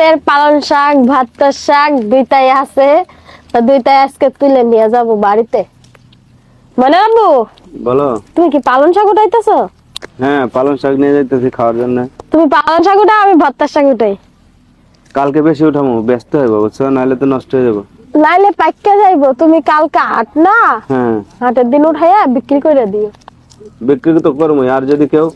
আমাদের পালং শাক ভাতর শাক দুইটাই আছে। তো দুইটাই আজকে তুলে নিয়ে যাব বাড়িতে। মানে আব্বু? বলো। তুমি কি পালং শাক উঠাইতেছো? হ্যাঁ পালং শাক নিয়ে যাইতেছি খাওয়ার জন্য। তুমি পালং শাক উঠাও আমি ভর্তার শাক উঠাই। কালকে বেশি উঠামো ব্যস্ত হইব বুঝছ? নাহলে তো নষ্ট হয়ে যাব। নাইলে পাইকা যাইবো তুমি কালকে হাট না? হ্যাঁ। হাটের দিন উঠাইয়া বিক্রি করে দিও। বিক্রি তো করব আর যদি কেউ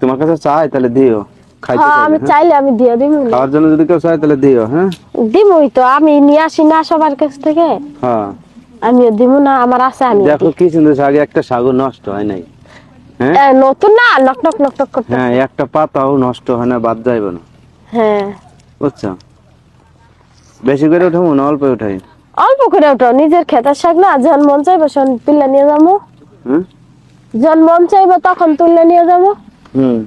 তোমার কাছে চায় তাহলে দিও। খাইতে হ্যাঁ আমি হ্যাঁ? চাইলে আমি দিয়ে দিব খাওয়ার জন্য যদি কেউ চায় তাহলে দিও হ্যাঁ? দিবই তো আমি নিয়ে আসি না সবার কাছ থেকে। হ্যাঁ। আমিও দিব না আমার আছে আমি দেখো কি সুন্দর শাক একটা শাকও নষ্ট হয় নাই হ্যাঁ? নতুন না? নক নক নক নক করতে। হ্যাঁ একটা পাতাও নষ্ট হয় না বাদ যাইবে না। হ্যাঁ। বুঝছ? বেশি করে উঠাবো না অল্প উঠাই? অল্প করে ওঠো নিজের খেতার শাক না যখন মন চাইব শোন তুলে নিয়ে যাব। হুম? যখন মন চাইব তখন তুলে নিয়ে যাব। হুম।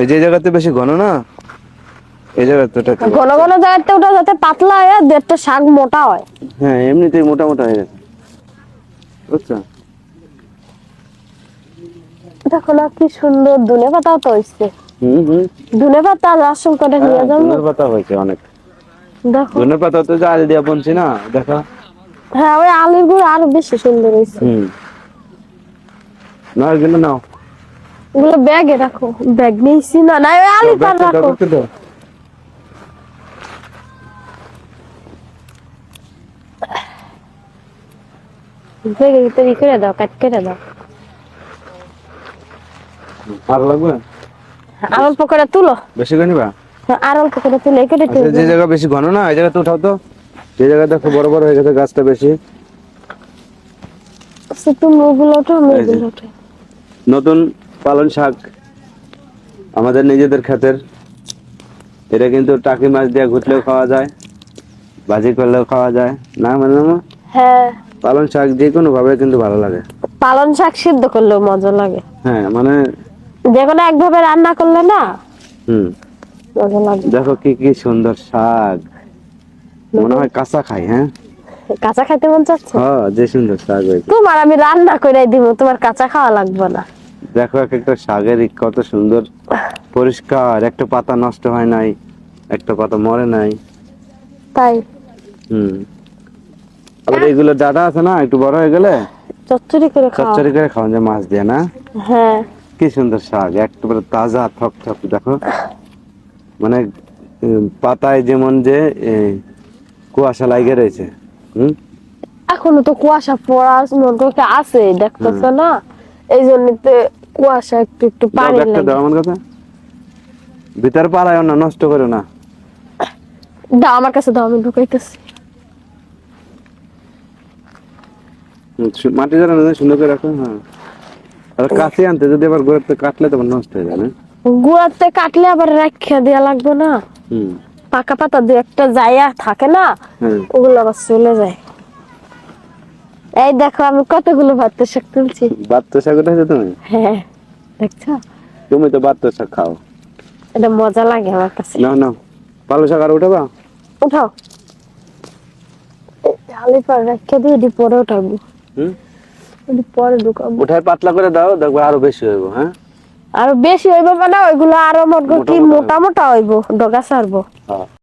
এই যে জায়গাতে বেশি ঘন না? এই জায়গাতে ঘন ঘন জায়গাতে ওটা যাতে পাতলা হয় আর দেড়টা শাক মোটা হয়। হ্যাঁ এমনিতেই মোটা মোটা হয়ে গেছে। বুঝছ? দেখো না কি সুন্দর পাতাও তো হুম হুম। পাতা করে নিয়ে হ্যাঁ, যাব। পাতা হয়েছে অনেক। দেখো। ধনের পাতা তো জাল দিয়া বলছি না দেখো। হ্যাঁ ওই আলুর গুঁড়ো আরও বেশি সুন্দর হয়েছে। হুম। না এগুলো নাও। ওগুলো ব্যাগে রাখো। ব্যাগ নিয়েছি না না আলু পার রাখো। ব্যাগটা দাও। করে দাও কাট করে দাও। আর লাগবে আর অল্প তুলো। বেশি করে নিবা? আর অল্প করে তুলে কেটে আচ্ছা যে জায়গা বেশি ঘন না এই জায়গাতে উঠাও তো। যে জায়গা দেখো বড় বড় হয়ে গেছে গাছটা বেশি। তুমি ওগুলো ওঠো আমি ওগুলো ওঠো। নতুন পালন শাক আমাদের নিজেদের ক্ষেতের। এটা কিন্তু টাকি মাছ দিয়ে ঘুটলেও খাওয়া যায় ভাজি করলেও খাওয়া যায়। না মানে না হ্যাঁ। পালন শাক যে কোনো ভাবে কিন্তু ভালো লাগে। পালন শাক সিদ্ধ করলেও মজা লাগে। হ্যাঁ মানে যে কোনো একভাবে রান্না করলে না হুম। মজা লাগে। দেখো কি কি সুন্দর শাক। মনে হয় কাঁচা খাই হ্যাঁ? কাঁচা খাইতে মন চাচ্ছে? হ্যাঁ যে সুন্দর শাক তোমার আমি রান্না করে দিব তোমার কাঁচা খাওয়া লাগবে না। দেখো এক একটা শাকের কত সুন্দর। পরিষ্কার একটা পাতা নষ্ট হয় নাই একটা পাতা মরে নাই। তাই? হুম। আবার এইগুলো ডাটা আছে না একটু বড় হয়ে গেলে? চচ্চড়ি করে খাওয়া চচ্চড়ি করে খাওয়া যায় মাছ দিয়ে না? হ্যাঁ। কি সুন্দর শাক একেবারে তাজা থক থক দেখো। মানে পাতায় যেমন যে কুয়াশা লাগে রয়েছে হুম? এখনও তো কুয়াশা পড়া মনে আছে দেখতেছ না? এই জন্য কুয়াশা একটু একটু পানি লাগে। দাও আমার কাছে। ভিতরে না নষ্ট করো না। দাও আমার কাছে দাও আমি ঢুকাইতেছি। মাটি যারা সুন্দর করে রাখো হ্যাঁ। আর কাছে আনতে যদি আবার গোড়াতে কাটলে তখন নষ্ট হয়ে যাবে। গুড়াতে কাটলে আবার রাখিয়া দেওয়া লাগবে না। হুম। পাকা পাতা দু একটা জায়গা থাকে না হ্যাঁ। ওগুলো আবার চলে যায়। এই দেখো আমি কতগুলো ভাতের শাক তুলছি। বাত্ত শাক উঠেছে তুমি? হ্যাঁ। দেখছ? তুমি তো বাত্ত খাও। এটা মজা লাগে আমার কাছে। না না পালো শাক আর উঠাবা? উঠাও। আলি পর রেখে দিয়ে এটি পরে উঠাবো। হুম? এটি পরে ঢুকাবো। উঠায় পাতলা করে দাও দেখব আরও বেশি হইব হ্যাঁ? আর বেশি হইব মানে ওইগুলো আরও কি মোটা মোটা মোটা মোটা হইব ডগা সারবো। হ্যাঁ।